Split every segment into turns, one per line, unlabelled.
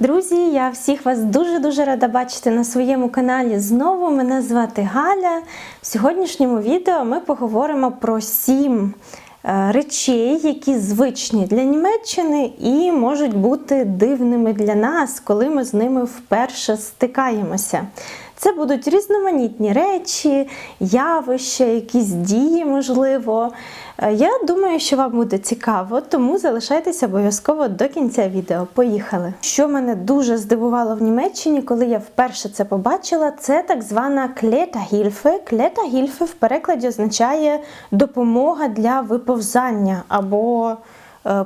Друзі, я всіх вас дуже-дуже рада бачити на своєму каналі. Знову мене звати Галя. В сьогоднішньому відео ми поговоримо про сім е, речей, які звичні для Німеччини і можуть бути дивними для нас, коли ми з ними вперше стикаємося. Це будуть різноманітні речі, явища, якісь дії, можливо. Е, Я думаю, що вам буде цікаво, тому залишайтеся обов'язково до кінця відео. Поїхали! Що мене дуже здивувало в Німеччині, коли я вперше це побачила, це так звана клетагільфе. Клетагільфе в перекладі означає допомога для виповзання або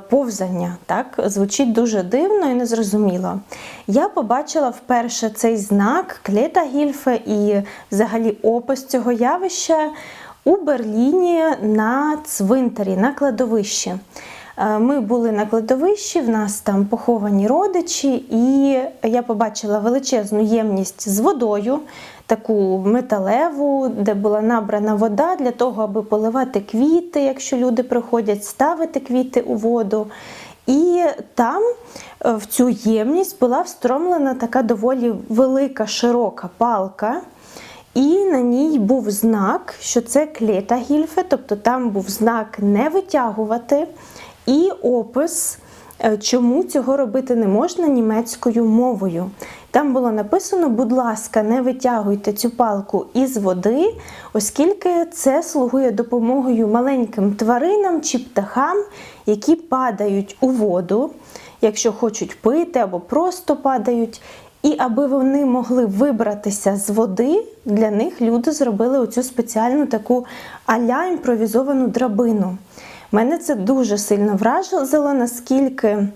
повзання. Так? Звучить дуже дивно і незрозуміло. Я побачила вперше цей знак клетагільфе і взагалі опис цього явища у Берліні на цвинтарі, на кладовищі. Е, Ми були на кладовищі, в нас там поховані родичі, і я побачила величезну ємність з водою, таку металеву, де була набрана вода для того, аби поливати квіти, якщо люди приходять, ставити квіти у воду. І там е, в цю ємність була встромлена така доволі велика, широка палка. І на ній був знак, що це клета гільфе, тобто там був знак не витягувати, і опис, чому цього робити не можна німецькою мовою. Там було написано: будь ласка, не витягуйте цю палку із води, оскільки це слугує допомогою маленьким тваринам чи птахам, які падають у воду, якщо хочуть пити або просто падають. І аби вони могли вибратися з води, для них люди зробили оцю спеціальну таку аля імпровізовану драбину. Мене це дуже сильно вразило, наскільки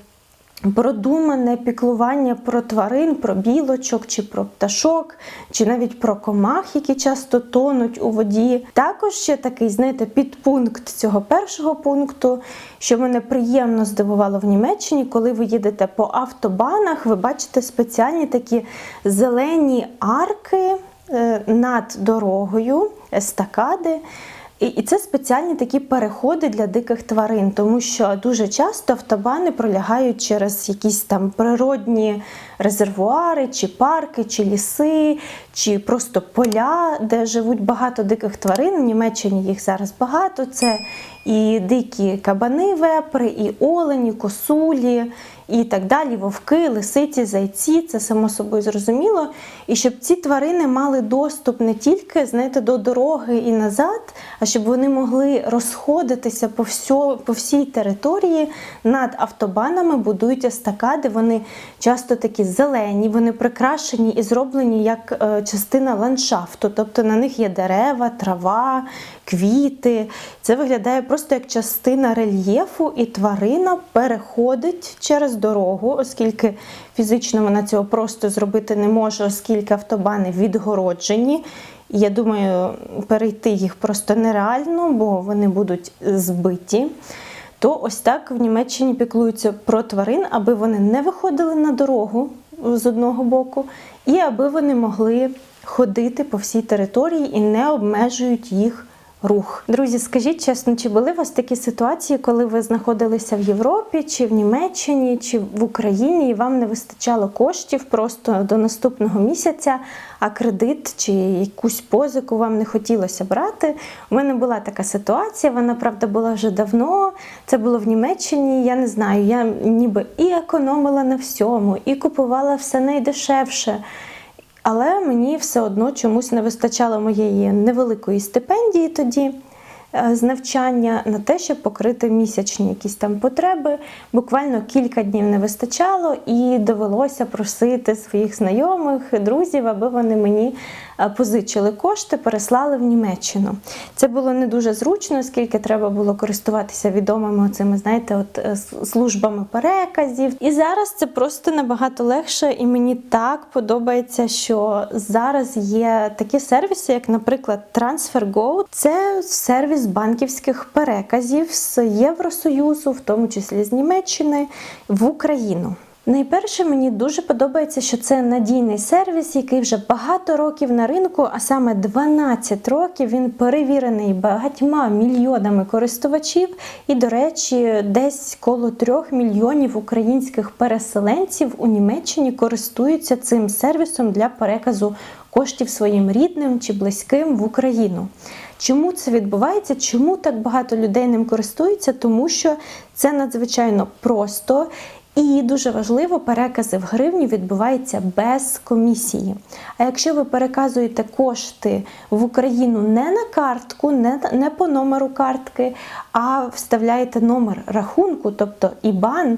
продумане піклування про тварин, про білочок, чи про пташок, чи навіть про комах, які часто тонуть у воді. Також ще такий, знаєте, підпункт цього першого пункту, що мене приємно здивувало в Німеччині, коли ви їдете по автобанах, ви бачите спеціальні такі зелені арки е, над дорогою, естакади. І і це спеціальні такі переходи для диких тварин, тому що дуже часто автобани пролягають через якісь там природні резервуари, чи парки, чи ліси, чи просто поля, де живуть багато диких тварин. В Німеччині їх зараз багато. Це і дикі кабани, вепри, і олені, косулі. І так далі, вовки, лисиці, зайці, це само собою зрозуміло. І щоб ці тварини мали доступ не тільки знаєте, до дороги і назад, а щоб вони могли розходитися по, всьо, по всій території над автобанами, будують естакади. Вони часто такі зелені, вони прикрашені і зроблені як е, частина ландшафту. Тобто на них є дерева, трава, квіти. Це виглядає просто як частина рельєфу, і тварина переходить через дорогу, оскільки фізично вона цього просто зробити не може, оскільки автобани відгороджені. Я думаю, перейти їх просто нереально, бо вони будуть збиті. То ось так в Німеччині піклуються про тварин, аби вони не виходили на дорогу з одного боку, і аби вони могли ходити по всій території і не обмежують їх рух. Друзі, скажіть чесно, чи були у вас такі ситуації, коли ви знаходилися в Європі, чи в Німеччині, чи в Україні, і вам не вистачало коштів просто до наступного місяця, а кредит чи якусь позику вам не хотілося брати? У мене була така ситуація, вона правда була вже давно. Це було в Німеччині. Я не знаю, я ніби і економила на всьому, і купувала все найдешевше. Але мені все одно чомусь не вистачало моєї невеликої стипендії тоді е, з навчання на те, щоб покрити місячні якісь там потреби. Буквально кілька днів не вистачало, і довелося просити своїх знайомих, друзів, аби вони мені позичили кошти, переслали в Німеччину. Це було не дуже зручно, оскільки треба було користуватися відомими цими, знаєте, от е, службами переказів. І зараз це просто набагато легше, і мені так подобається, що зараз є такі сервіси, як, наприклад, TransferGo. Це сервіс банківських переказів з Євросоюзу, в тому числі з Німеччини, в Україну. Найперше, мені дуже подобається, що це надійний сервіс, який вже багато років на ринку, а саме 12 років. Він перевірений багатьма мільйонами користувачів. І, до речі, десь коло 3 мільйонів українських переселенців у Німеччині користуються цим сервісом для переказу коштів своїм рідним чи близьким в Україну. Чому це відбувається? Чому так багато людей ним користуються? Тому що це надзвичайно просто. І дуже важливо, перекази в гривні відбуваються без комісії. А якщо ви переказуєте кошти в Україну не на картку, не, не по номеру картки, а вставляєте номер рахунку, тобто IBAN,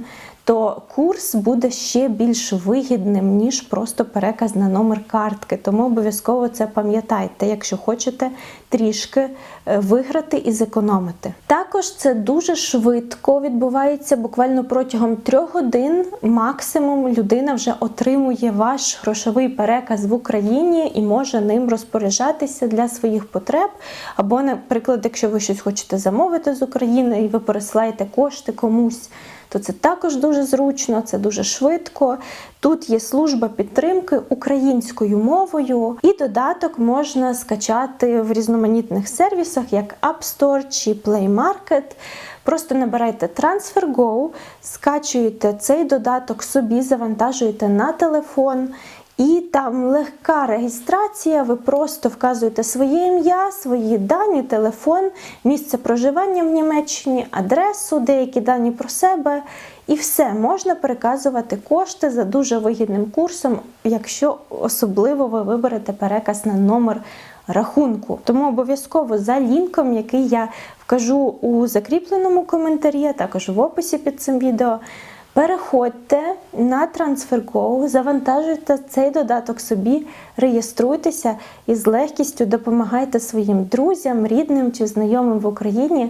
то курс буде ще більш вигідним, ніж просто переказ на номер картки. Тому обов'язково це пам'ятайте, якщо хочете трішки е, виграти і зекономити. Також це дуже швидко відбувається, буквально протягом трьох годин максимум людина вже отримує ваш грошовий переказ в Україні і може ним розпоряджатися для своїх потреб. Або, наприклад, якщо ви щось хочете замовити з України і ви пересилаєте кошти комусь то це також дуже зручно, це дуже швидко. Тут є служба підтримки українською мовою, і додаток можна скачати в різноманітних сервісах, як App Store чи Play Market. Просто набирайте TransferGo, скачуєте цей додаток собі, завантажуєте на телефон. І там легка реєстрація, ви просто вказуєте своє ім'я, свої дані, телефон, місце проживання в Німеччині, адресу, деякі дані про себе. І все, можна переказувати кошти за дуже вигідним курсом, якщо особливо ви виберете переказ на номер рахунку. Тому обов'язково за лінком, який я вкажу у закріпленому коментарі, а також в описі під цим відео. Переходьте на TransferGo, завантажуйте цей додаток собі, реєструйтеся і з легкістю допомагайте своїм друзям, рідним чи знайомим в Україні.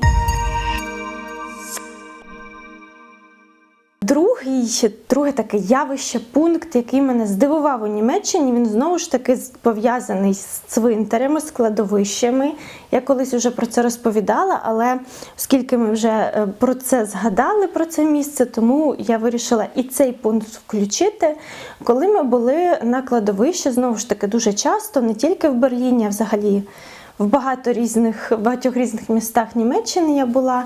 Другий, друге таке явище, пункт, який мене здивував у Німеччині, він знову ж таки пов'язаний з цвинтарями, з кладовищами. Я колись вже про це розповідала, але оскільки ми вже е, про це згадали, про це місце, тому я вирішила і цей пункт включити. Коли ми були на кладовищі, знову ж таки, дуже часто, не тільки в Берліні, а взагалі в багато різних, в багатьох різних містах Німеччини я була.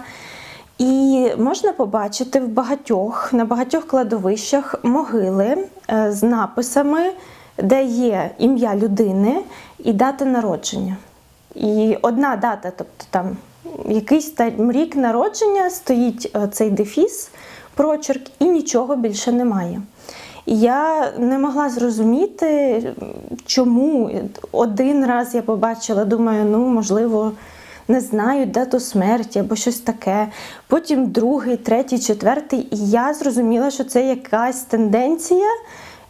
І можна побачити в багатьох на багатьох кладовищах могили е, з написами, де є ім'я людини і дата народження. І одна дата, тобто там якийсь рік народження, стоїть е, цей дефіс, прочерк, і нічого більше немає. І я не могла зрозуміти, чому один раз я побачила, думаю, ну можливо не знають дату смерті або щось таке. Потім другий, третій, четвертий. І я зрозуміла, що це якась тенденція,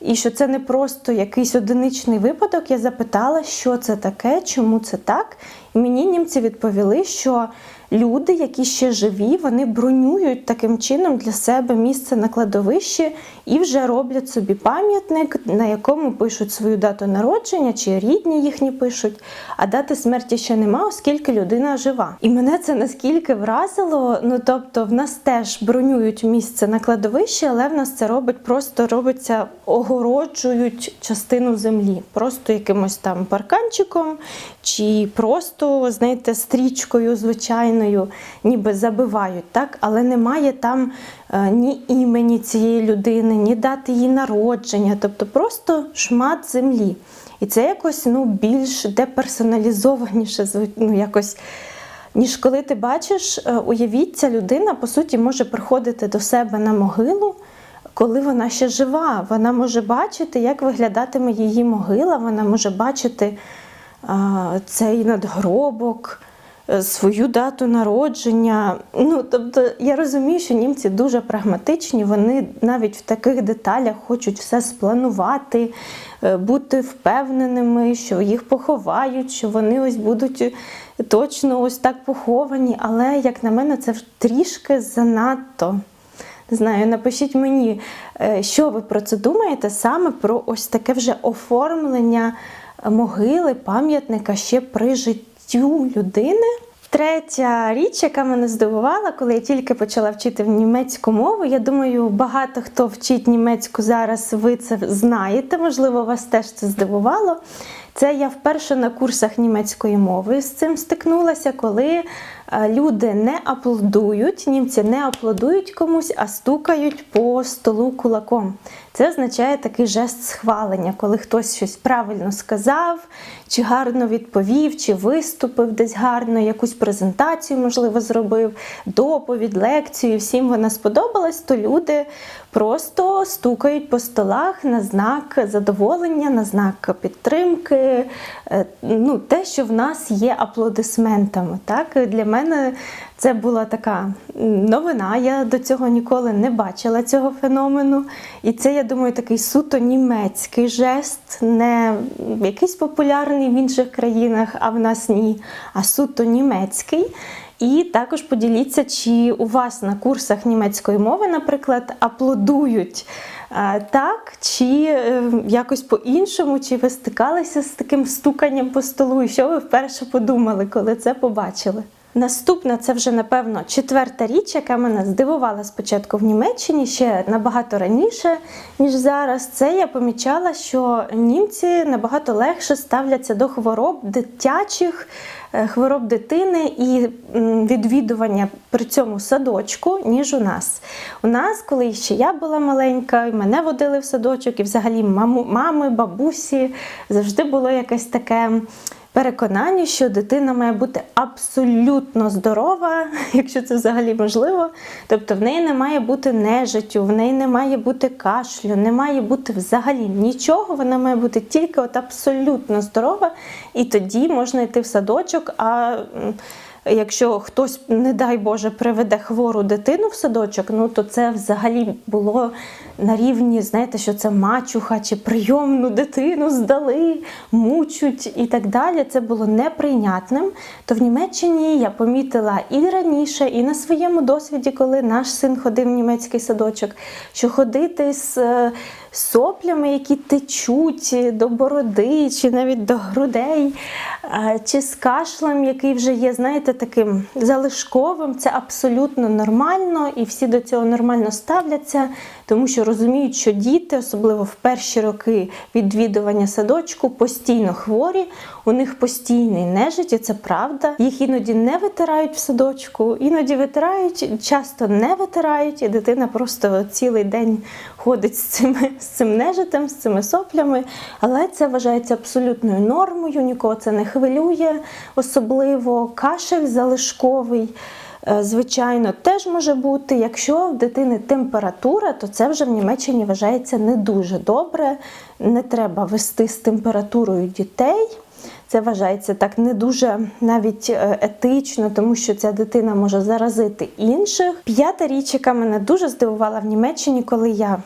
і що це не просто якийсь одиничний випадок. Я запитала, що це таке, чому це так. І мені німці відповіли, що люди, які ще живі, вони бронюють таким чином для себе місце на кладовищі і вже роблять собі пам'ятник, на якому пишуть свою дату народження, чи рідні їхні пишуть, а дати смерті ще нема, оскільки людина жива. І мене це наскільки вразило. Ну тобто, в нас теж бронюють місце на кладовищі, але в нас це робить просто робиться, огороджують частину землі, просто якимось там парканчиком, чи просто, знаєте, стрічкою звичайною, ніби забивають, так? але немає там е, ні імені цієї людини, ні дати її народження, тобто просто шмат землі. І це якось ну, більш деперсоналізованіше, ну, якось. Ніж коли ти бачиш, е, уявіть, ця людина по суті може приходити до себе на могилу, коли вона ще жива. Вона може бачити, як виглядатиме її могила, вона може бачити цей надгробок, е, свою дату народження. Ну, тобто, я розумію, що німці дуже прагматичні, вони навіть в таких деталях хочуть все спланувати, е, бути впевненими, що їх поховають, що вони ось будуть точно ось так поховані. Але, як на мене, це трішки занадто. Не знаю, напишіть мені, е, що ви про це думаєте, саме про ось таке вже оформлення могили, пам'ятника ще при життю людини. Третя річ, яка мене здивувала, коли я тільки почала вчити німецьку мову. Я думаю, багато хто вчить німецьку зараз, ви це знаєте, можливо, вас теж це здивувало. Це я вперше на курсах німецької мови з цим стикнулася, коли люди не аплодують, німці не аплодують комусь, а стукають по столу кулаком. Це означає такий жест схвалення, коли хтось щось правильно сказав, чи гарно відповів, чи виступив десь гарно, якусь презентацію, можливо, зробив, доповідь, лекцію. Всім вона сподобалась, то люди просто стукають по столах на знак задоволення, на знак підтримки. Е, Ну, те, що в нас є аплодисментами. Так? Для мене це була така новина. Я до цього ніколи не бачила цього феномену. І це, я думаю, такий суто німецький жест, не якийсь популярний в інших країнах, а в нас ні, а суто німецький. І також поділіться, чи у вас на курсах німецької мови, наприклад, аплодують е, так, чи е, якось по-іншому, чи ви стикалися з таким стуканням по столу, і що ви вперше подумали, коли це побачили? Наступна це вже напевно четверта річ, яка мене здивувала спочатку в Німеччині ще набагато раніше, ніж зараз. Це я помічала, що німці набагато легше ставляться до хвороб дитячих, е, хвороб дитини і відвідування при цьому садочку, ніж у нас. У нас, коли ще я була маленька, і мене водили в садочок, і взагалі мами, бабусі завжди було якесь таке переконання, що дитина має бути абсолютно здорова, якщо це взагалі можливо. Тобто в неї не має бути нежиттю, в неї не має бути кашлю, не має бути взагалі нічого. Вона має бути тільки от абсолютно здорова, і тоді можна йти в садочок. а... Якщо хтось, не дай Боже, приведе хвору дитину в садочок, ну то це взагалі було на рівні, знаєте, що це мачуха чи прийомну дитину здали, мучуть і так далі. Це було неприйнятним. То в Німеччині я помітила і раніше, і на своєму досвіді, коли наш син ходив в німецький садочок, що ходити з е, соплями, які течуть до бороди, чи навіть до грудей, чи з кашлем, який вже є, знаєте, таким залишковим, це абсолютно нормально, і всі до цього нормально ставляться, тому що розуміють, що діти, особливо в перші роки відвідування садочку, постійно хворі, у них постійний нежить, і це правда. Їх іноді не витирають в садочку, іноді витирають, часто не витирають, і дитина просто цілий день ходить з цими з цим нежитем, з цими соплями. Але це вважається абсолютною нормою, нікого це не хвилює, особливо кашель залишковий. Е, Звичайно, теж може бути. Якщо в дитини температура, то це вже в Німеччині вважається не дуже добре. Не треба вести з температурою дітей. Це вважається так не дуже навіть е, етично, тому що ця дитина може заразити інших. П'ята річ, яка мене дуже здивувала в Німеччині, коли я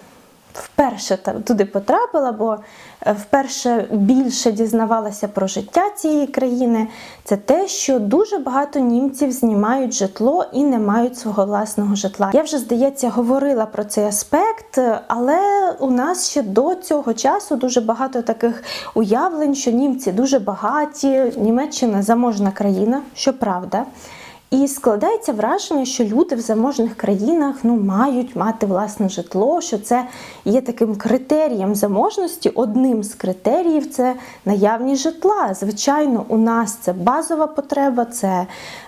вперше туди потрапила, бо е, вперше більше дізнавалася про життя цієї країни, це те, що дуже багато німців знімають житло і не мають свого власного житла. Я вже, здається, говорила про цей аспект, але у нас ще до цього часу дуже багато таких уявлень, що німці дуже багаті, Німеччина заможна країна, що правда. І складається враження, що люди в заможних країнах ну, мають мати власне житло, що це є таким критерієм заможності. Одним з критеріїв це наявність житла. Звичайно, у нас це базова потреба, це,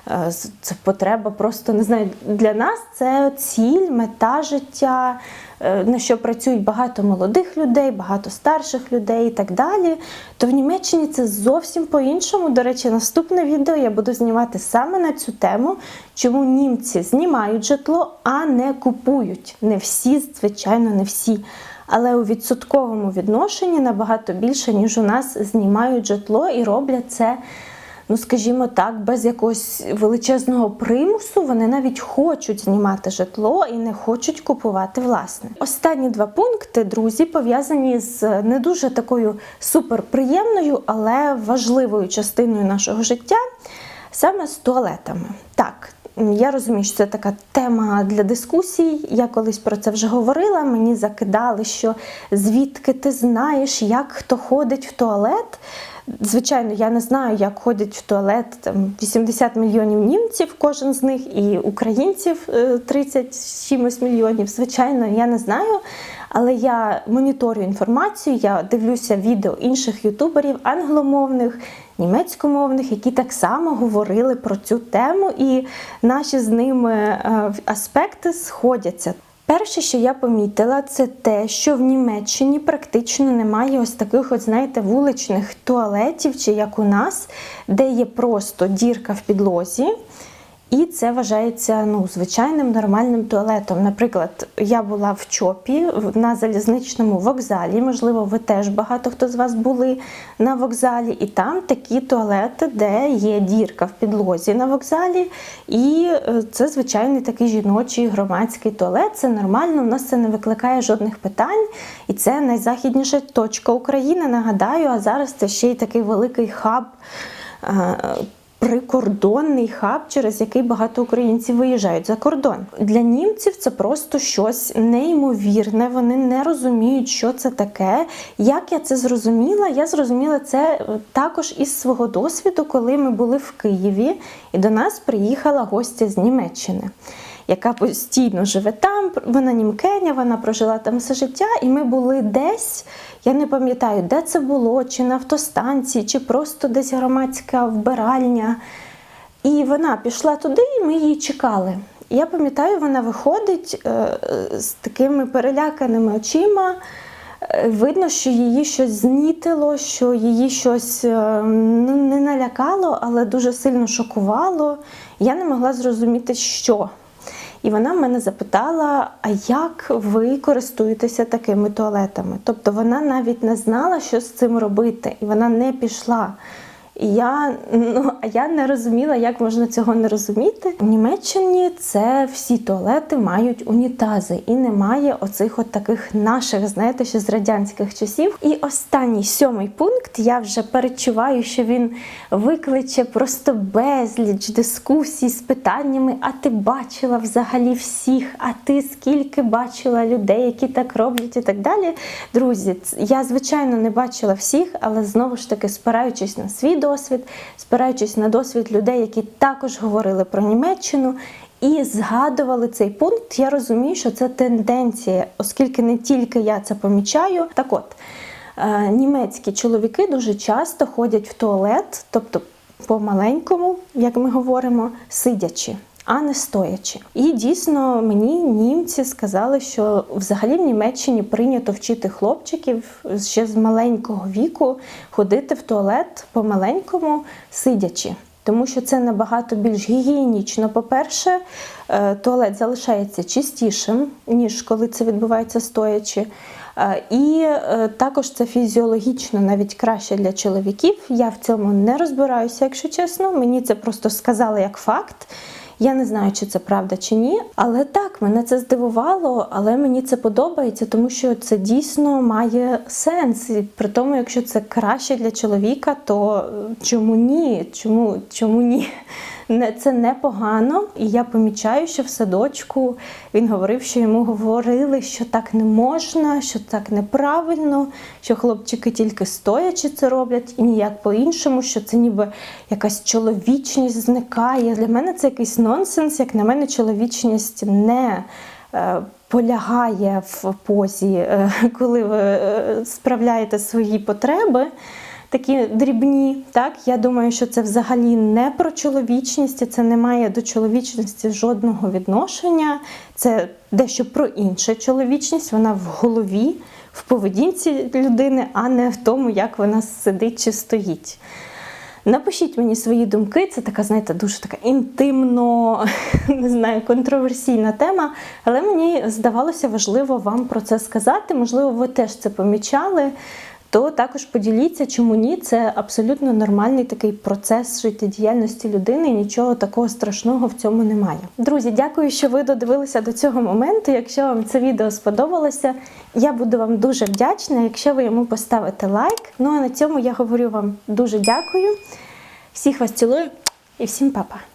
е, це потреба просто не знаю. Для нас це ціль, мета життя. Е, На що працюють багато молодих людей, багато старших людей і так далі. То в Німеччині це зовсім по-іншому. До речі, наступне відео я буду знімати саме на цю тему, чому німці знімають житло, а не купують. Не всі, звичайно, не всі. Але у відсотковому відношенні набагато більше, ніж у нас знімають житло і роблять це. Ну, скажімо так, без якогось величезного примусу вони навіть хочуть знімати житло і не хочуть купувати власне. Останні два пункти, друзі, пов'язані з не дуже такою суперприємною, але важливою частиною нашого життя, саме з туалетами. Так, я розумію, що це така тема для дискусій. Я колись про це вже говорила. Мені закидали, що звідки ти знаєш, як хто ходить в туалет. Звичайно, я не знаю, як ходять в туалет там 80 мільйонів німців, кожен з них, і українців е, 30 чимось мільйонів. Звичайно, я не знаю. Але я моніторю інформацію, я дивлюся відео інших ютуберів англомовних, німецькомовних, які так само говорили про цю тему, і наші з ними е, аспекти сходяться. Перше, що я помітила, це те, що в Німеччині практично немає ось таких, от знаєте, вуличних туалетів, чи як у нас, де є просто дірка в підлозі. І це вважається ну, звичайним нормальним туалетом. Наприклад, я була в Чопі на залізничному вокзалі. Можливо, ви теж багато хто з вас були на вокзалі, і там такі туалети, де є дірка в підлозі на вокзалі. І е, це звичайний такий жіночий громадський туалет. Це нормально, у нас це не викликає жодних питань. І це найзахідніша точка України. Нагадаю, а зараз це ще й такий великий хаб. Прикордонний хаб, через який багато українців виїжджають за кордон. Для німців це просто щось неймовірне. Вони не розуміють, що це таке. Як я це зрозуміла? Я зрозуміла це е, також із свого досвіду, коли ми були в Києві, і до нас приїхала гостя з Німеччини. Яка постійно живе там, вона німкеня, вона прожила там все життя, і ми були десь. Я не пам'ятаю, де це було, чи на автостанції, чи просто десь громадська вбиральня. І вона пішла туди, і ми її чекали. І я пам'ятаю, вона виходить е, з такими переляканими очима. Е, Видно, що її щось знітило, що її щось е, ну, не налякало, але дуже сильно шокувало. Я не могла зрозуміти, що. І вона мене запитала: а як ви користуєтеся такими туалетами? Тобто вона навіть не знала, що з цим робити, і вона не пішла. І я, ну, я не розуміла, як можна цього не розуміти. В Німеччині це всі туалети мають унітази, і немає оцих от таких наших, знаєте, ще з радянських часів. І останній сьомий пункт. Я вже перечуваю, що він викличе просто безліч дискусій з питаннями: а ти бачила взагалі всіх? А ти скільки бачила людей, які так роблять, і так далі. Друзі, я звичайно не бачила всіх, але знову ж таки, спираючись на свій досвід, спираючись на досвід людей, які також говорили про Німеччину. І згадували цей пункт, я розумію, що це тенденція, оскільки не тільки я це помічаю. Так от, е, німецькі чоловіки дуже часто ходять в туалет, тобто по-маленькому, як ми говоримо, сидячи. А не стоячи. І дійсно мені німці сказали, що взагалі в Німеччині прийнято вчити хлопчиків ще з маленького віку ходити в туалет по-маленькому сидячи. Тому що це набагато більш гігієнічно. По-перше, е, туалет залишається чистішим, ніж коли це відбувається стоячи. Е, І е, також це фізіологічно навіть краще для чоловіків. Я в цьому не розбираюся, якщо чесно. Мені це просто сказали як факт. Я не знаю, чи це правда чи ні, але так, мене це здивувало, але мені це подобається, тому що це дійсно має сенс. І при тому, якщо це краще для чоловіка, то е, чому ні? Чому, чому ні? Не, це непогано. І я помічаю, що в садочку він говорив, що йому говорили, що так не можна, що так неправильно, що хлопчики тільки стоячи це роблять, і ніяк по-іншому, що це ніби якась чоловічність зникає. Для мене це якийсь нонсенс. Як на мене, чоловічність не е, полягає в позі, е, коли ви е, справляєте свої потреби. Такі дрібні, так я думаю, що це взагалі не про чоловічність, це не має до чоловічності жодного відношення. Це дещо про інше чоловічність. Вона в голові, в поведінці людини, а не в тому, як вона сидить чи стоїть. Напишіть мені свої думки. Це така, знаєте, дуже така інтимно, не знаю, контроверсійна тема. Але мені здавалося важливо вам про це сказати. Можливо, ви теж це помічали. То також поділіться, чому ні. Це абсолютно нормальний такий процес життєдіяльності людини, нічого такого страшного в цьому немає. Друзі, дякую, що ви додивилися до цього моменту. Якщо вам це відео сподобалося, я буду вам дуже вдячна, якщо ви йому поставите лайк. Ну а на цьому я говорю вам дуже дякую. Всіх вас цілую і всім па-па!